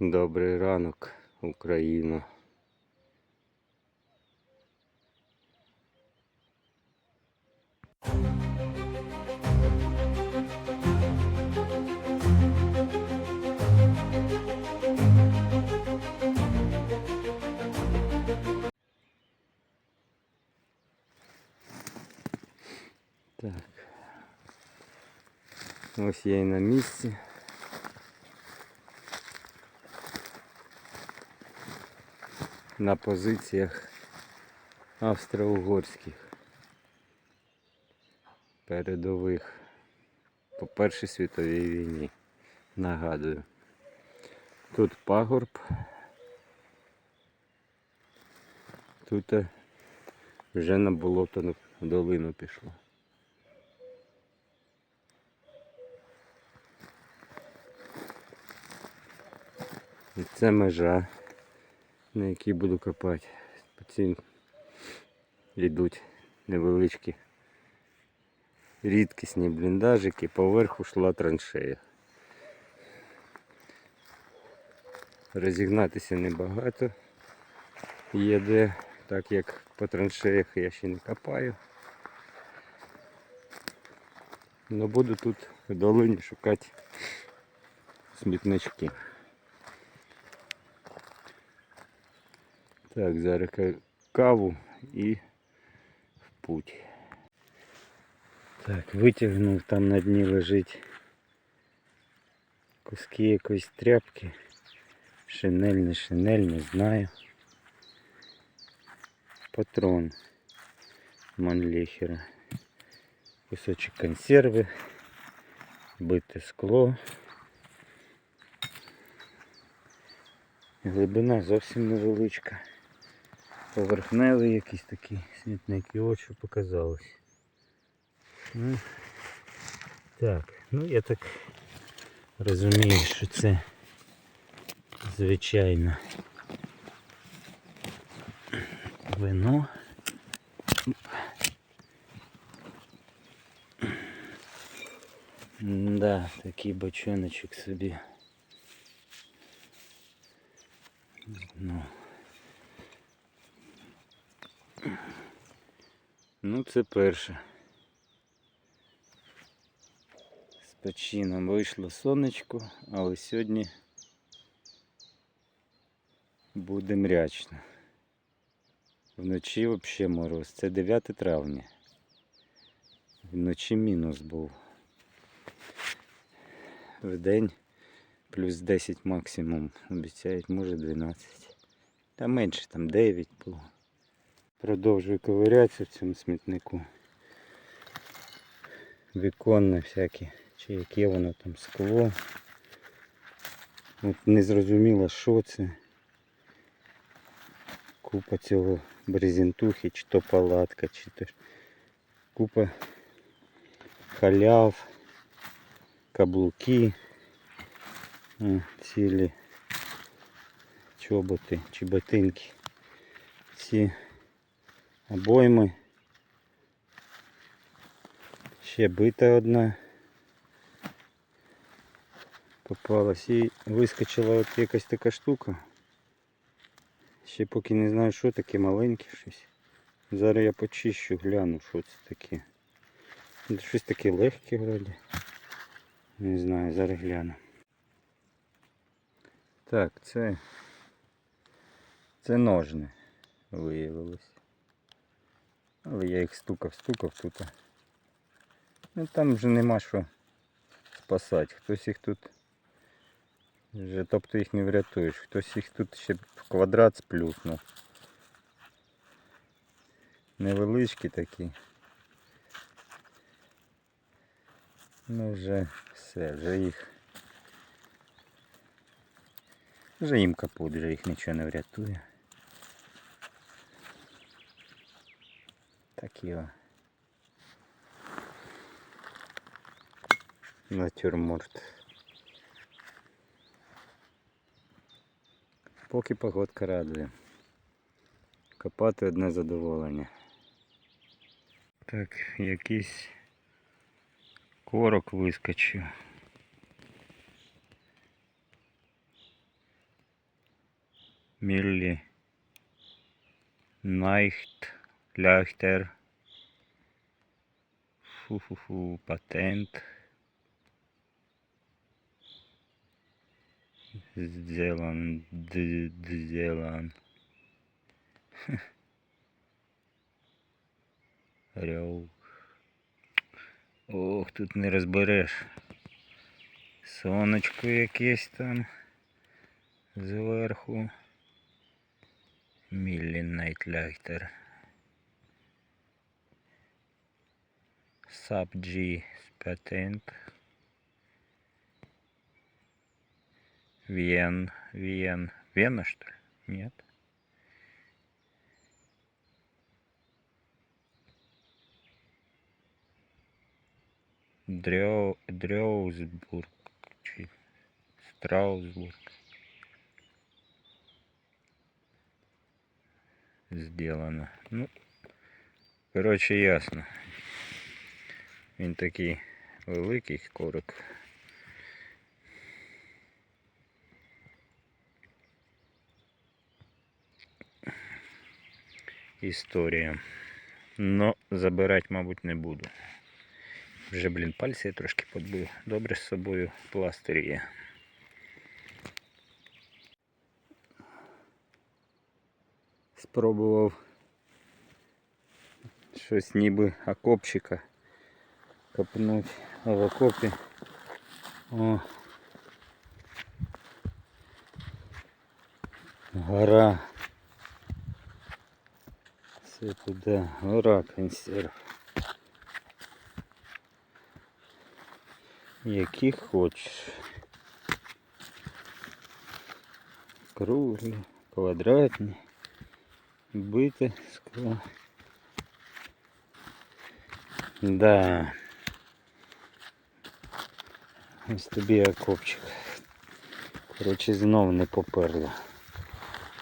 Добрий ранок, Україна. Так. Ось я і на місці. На позиціях австро-угорських передових по Першій світовій війні. Нагадую. Тут пагорб. Тут вже на болото в долину пішло. І це межа на якій буду копати. По цим йдуть невеличкі рідкісні бліндажики, поверху йшла траншея. Розігнатися небагато є де, так як по траншеях я ще не копаю. Но буду тут в долині шукати смітнички. Так, зараз ка- каву і в путь. Так, витягнув, там на дні лежить куски якоїсь тряпки. Шинель, не шинель, не знаю. Патрон Манлехера. Кусочок консерви, бите скло. Глибина зовсім невеличка. Поверхневий якийсь такий смітник, і що показалось. Ну, так, ну я так розумію, що це звичайно вино. Да, такий бочоночок собі. Ну. Ну, це перше. З почином вийшло сонечко, але сьогодні буде мрячно. Вночі взагалі мороз. Це 9 травня. Вночі мінус був. Вдень плюс 10 максимум. Обіцяють, може 12. Та менше, там 9 було. Продовжую ковирятися в цьому смітнику. Віконне всякі, чи яке воно там скло. От не зрозуміло, що це. Купа цього брезентухи, чи то палатка, чи то купа халяв, каблуки, цілі чоботи чи ботинки. Ці обойми. Ще бита одна попалась і вискочила от якась така штука. Ще поки не знаю що таке маленьке щось. Зараз я почищу, гляну, що це таке. Щось таке легке вроді. Не знаю, зараз гляну. Так, це. Це ножни виявилось. Але я їх стукав, стукав тут. Ну там вже нема що спасати. Хтось їх тут вже, тобто їх не врятуєш. Хтось їх тут ще в квадрат сплюснув. Невеличкі такі. Ну вже все, вже їх. Вже їм капут, вже їх нічого не врятує. Такі о. Натюрморт. Поки погодка радує. Копати одне задоволення. Так, якийсь корок вискочив. Міллі Найхт Ляхтер. Фу-фу-фу, патент. Сделан, сделан. Рев. Ох, тут не розбереш. Сонечко якесь там зверху. Міллі Найтляхтер. Sub G патент. Вен, Вен. Вена, что ли? Нет. Дрё, Дрёузбург. чи Страусбург. Сделано. Ну, коротше, ясно. Він такий великий корок. Історія. Но забирати, мабуть, не буду. Вже, блін, пальці я трошки подбив. Добре з собою пластир є. Спробував щось ніби окопчика копнуть в окопі. О. Гора. Це туди гора консерв. Які хочеш. Круглі, квадратні, бите скло. Да. Ось тобі окопчик. Коротше, знов не поперло.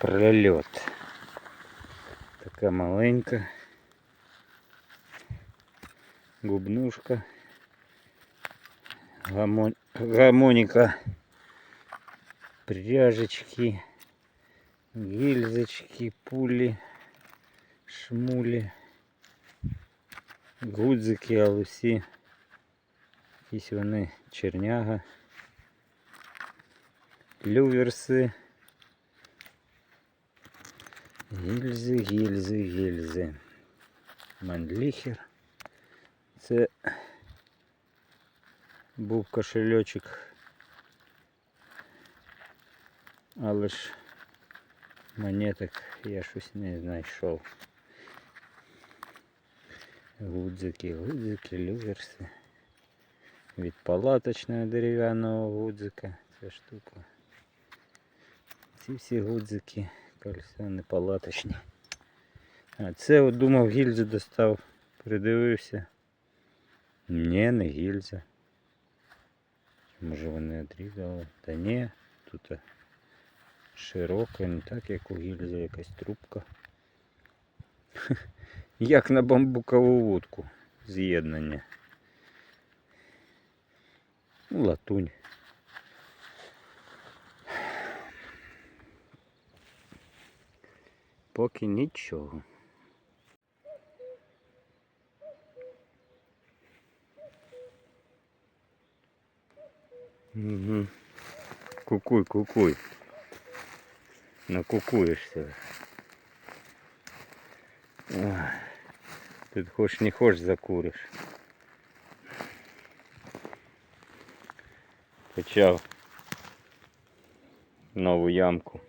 Прольот. Така маленька. Губнушка. Гамон... Гармоніка. Пряжечки. Гільзочки, пулі, шмулі, гудзики, але всі Якісь вони черняга, люверси, гільзи, гільзи, гільзи. Мандліхер. Це був кошельочок. Але ж монеток я щось не знайшов. Гудзики, гудзики, люверси. Від палаточного дерев'яного гудзика ця штука. Ці всі гудзики кольцяні палаточні. А це от думав гільзу достав, придивився. Ні, не гільза. Може вони відрізали? Та ні, тут широка, не так як у гільзі, якась трубка. Як на бамбукову вудку з'єднання. Ну, латунь. Поки нічого. Угу. Кукуй, кукуй. Накукуєшся. Тут хоч не хоч закуриш. Почав нову ямку.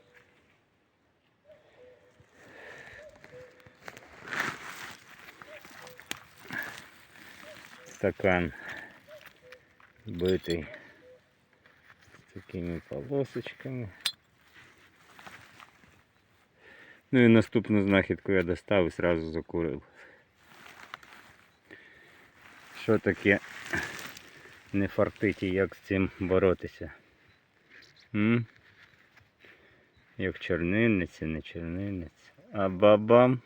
Стакан битий з такими полосочками. Ну і наступну знахідку я достав і одразу закурив. Що таке не фартить і як з цим боротися? М? Як чорнильниця, не чорнильниця. А бабам.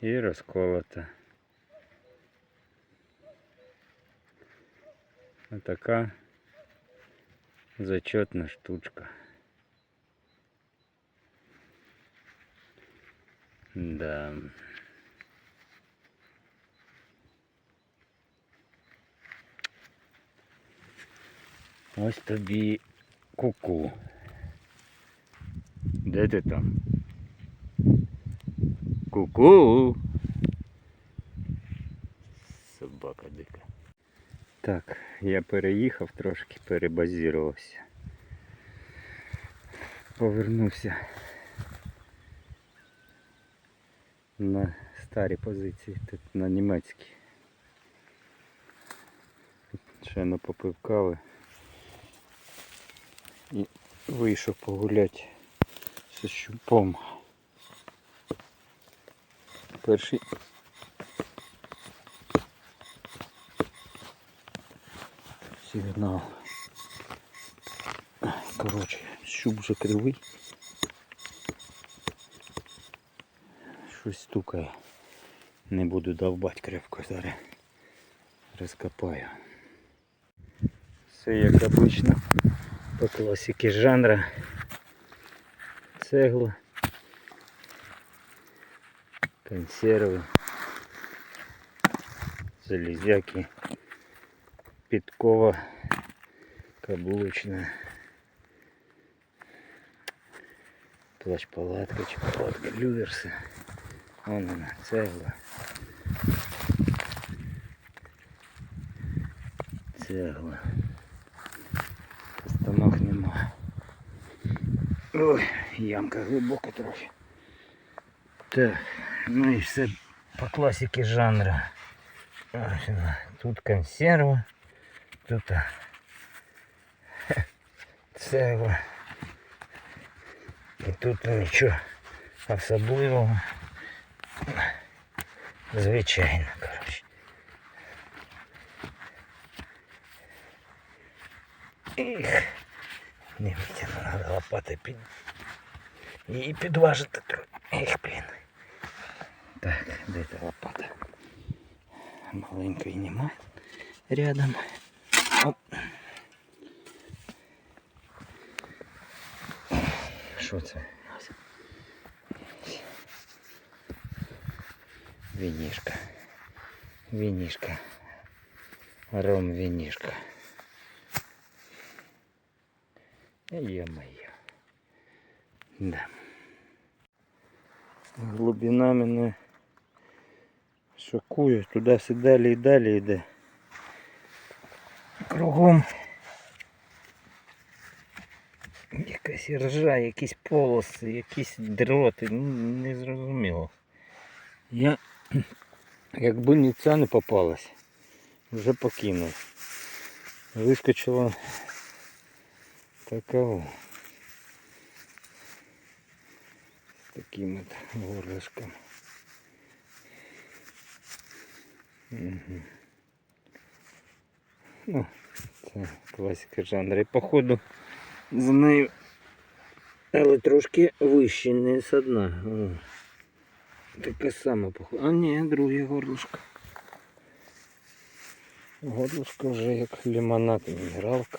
І розколота. Така зачетна штучка. Да. Ось тобі куку. Де ти там? Ку-ку. Собака дика. Так, я переїхав трошки, перебазірувався. Повернувся На старі позиції, тут на німецькі. Не попив кави і вийшов погуляти зі щупом. Перший сигнал. Коротше, щуп вже кривий. Щось стукає. Не буду довбати крепко зараз. Розкопаю. Все як обично. По класиці жанра. Цегла. Консерви. Залезяки. Підкова каблучна. Плащ палатка чи палатка люверси. Вон вона, цегла. Цегла. Постанок нема. Ой, ямка глибока трохи. Так, ну і все по класиці жанра. Ось вона. Тут консерва, тут а, цегла. І тут нічого особливого. Звичайно, коротше. Ех, не витягну, треба лопати під... Її підважити трохи. Ех, блін. Так, де та лопата? Маленької нема рядом. Оп. Що це? Вінішка. Вінішка. Ром вінішка. Е-моє. Да. Глубина мене шокує. Туди все далі і далі йде. Кругом якась ржа, якісь полоси, якісь дроти, ну не зрозуміло. Я якби ні ця не попалась, вже покинув. Вискочила такого. З таким от горлышком. Угу. Ну, це класика жанру. І походу за нею, але трошки вище, не з дна. Таке саме походу. А ні, друге горлышко. Горлышко вже як лимонад мінералка.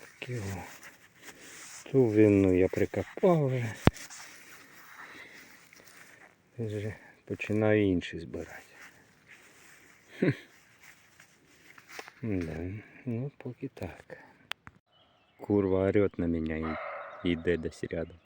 Такі о. Ту винну я прикопав вже. Вже починаю інші збирати. Хм. Да, ну поки так. Курва орет на меня и йде десь рядом.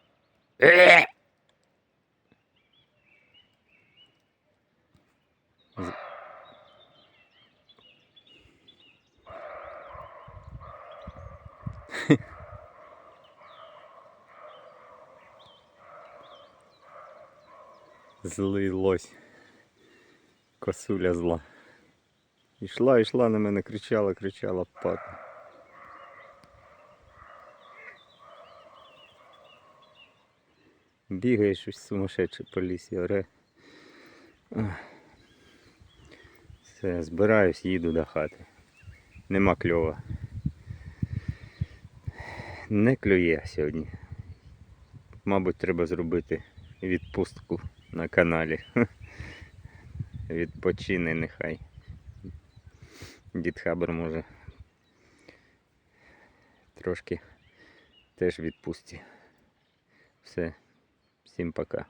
Злий лось. Косуля зла. Ішла, ішла на мене, кричала, кричала, падла. Бігає щось сумасшедше по лісі, оре. Все, збираюсь, їду до хати. Нема кльова. Не клює сьогодні. Мабуть, треба зробити відпустку на каналі. відпочине нехай. Дід Хабр може трошки теж відпусті. Все, всім пока.